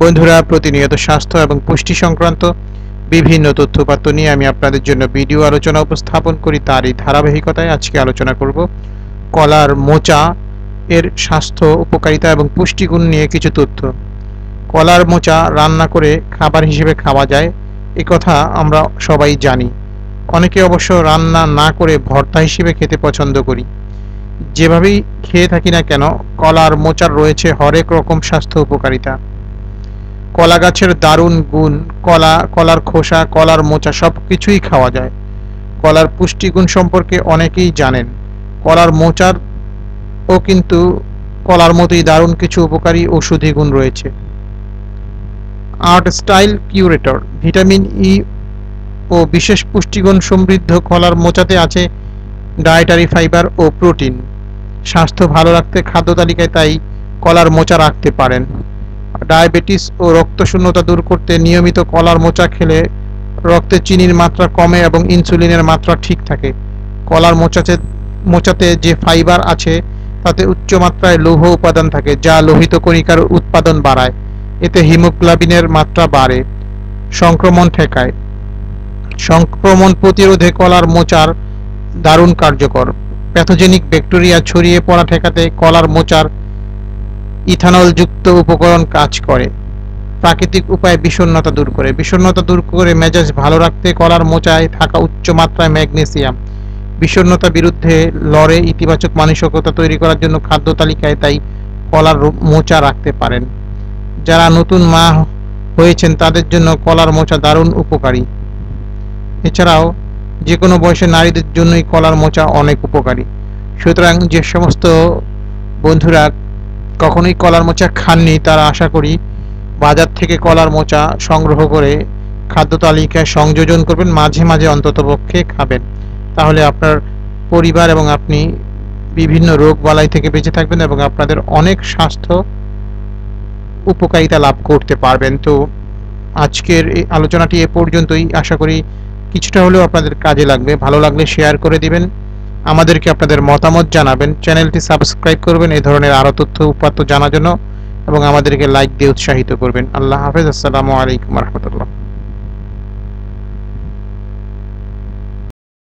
বন্ধুরা, প্রতিনিয়ত স্বাস্থ্য এবং পুষ্টি সংক্রান্ত বিভিন্ন তথ্যপাত্র নিয়ে আমি আপনাদের জন্য ভিডিও আলোচনা উপস্থাপন করি। তারই ধারাবাহিকতায় আজকে আলোচনা করব কলার মোচা, এর স্বাস্থ্য উপকারিতা এবং পুষ্টিগুণ নিয়ে কিছু তথ্য। কলার মোচা রান্না করে খাবার হিসেবে খাওয়া যায়, এ কথা আমরা সবাই জানি। অনেকে অবশ্য রান্না না করে ভর্তা হিসেবে খেতে পছন্দ করি। যেভাবেই খেয়ে থাকি না কেন, কলার মোচার রয়েছে হরেক রকম স্বাস্থ্য উপকারিতা। কলা গাছের দারুণ গুণ, কলা, কলার খোসা, কলার মোচা সব কিছুই খাওয়া যায়। কলার পুষ্টিগুণ সম্পর্কে অনেকেই জানেন। কলার মোচার ও কিন্তু কলার মতোই দারুণ কিছু উপকারী ওষুধি গুণ রয়েছে। Art style curator, vitamin E ও বিশেষ পুষ্টিগুণ সমৃদ্ধ কলার মোচাতে আছে ডায়েটারি ফাইবার ও প্রোটিন। স্বাস্থ্য ভালো রাখতে খাদ্য তালিকায় তাই কলার মোচা রাখতে পারেন। ডায়াবেটিস ও রক্তশূন্যতা দূর করতে নিয়মিত কলার মোচা খেলে রক্তে চিনির মাত্রা কমে এবং ইনসুলিনের মাত্রা ঠিক থাকে। কলার মোচাতে মোচাতে যে ফাইবার আছে, তাতে উচ্চ মাত্রায় লৌহ উপাদান থাকে, যা লোহিত কণিকার উৎপাদন বাড়ায়। এতে হিমোগ্লোবিনের মাত্রা বাড়ে। সংক্রমণ ঠেকায়। সংক্রমণ প্রতিরোধে কলার মোচার দারুণ কার্যকর। প্যাথোজেনিক ব্যাকটেরিয়া ছড়িয়ে পড়া ঠেকাতে কলার মোচার ইথানলযুক্ত উপকরণ কাজ করে। প্রাকৃতিক উপায়ে বিষণ্ণতা দূর করে। বিষণ্ণতা দূর করে মেজাজ ভালো রাখতে কলার মোচায় থাকা উচ্চ মাত্রায় ম্যাগনেসিয়াম। বিষণ্ণতা বিরুদ্ধে লড়ে ইতিবাচক মানসিকতা তৈরি করার জন্য খাদ্য তালিকায় তাই কলার মোচা রাখতে পারেন। যারা নতুন মা হয়েছেন তাদের জন্য কলার মোচা দারুণ উপকারী। এছাড়াও যে কোনো বয়সের নারীদের জন্যই কলার মোচা অনেক উপকারী। সুতরাং যে সমস্ত বন্ধুরা কখনোই কলার মোচা খাননি। তারা আশা করি বাজার থেকে কলার মোচা সংগ্রহ করে খাদ্য তালিকায় সংযোজন করবেন, মাঝে মাঝে অন্ততপক্ষে খাবেন। তাহলে আপনার পরিবার এবং আপনি বিভিন্ন রোগ বালাই থেকে বেঁচে থাকবেন এবং আপনাদের অনেক স্বাস্থ্য উপকারিতা লাভ করতে পারবেন। তো আজকের এই আলোচনাটি এ পর্যন্তই। আশা করি কিছুটা হলেও আপনাদের কাজে লাগবে। ভালো লাগলে শেয়ার করে দিবেন। আমাদেরকে আপনাদের মতামত জানাবেন। চ্যানেলটি সাবস্ক্রাইব করবেন, এই ধরনের আরও তথ্য উপাত্ত জানার জন্য এবং আমাদেরকে লাইক দিয়ে উৎসাহিত করবেন। আল্লাহ হাফেজ, আসসালামু আলাইকুম রহমতুল্লাহ।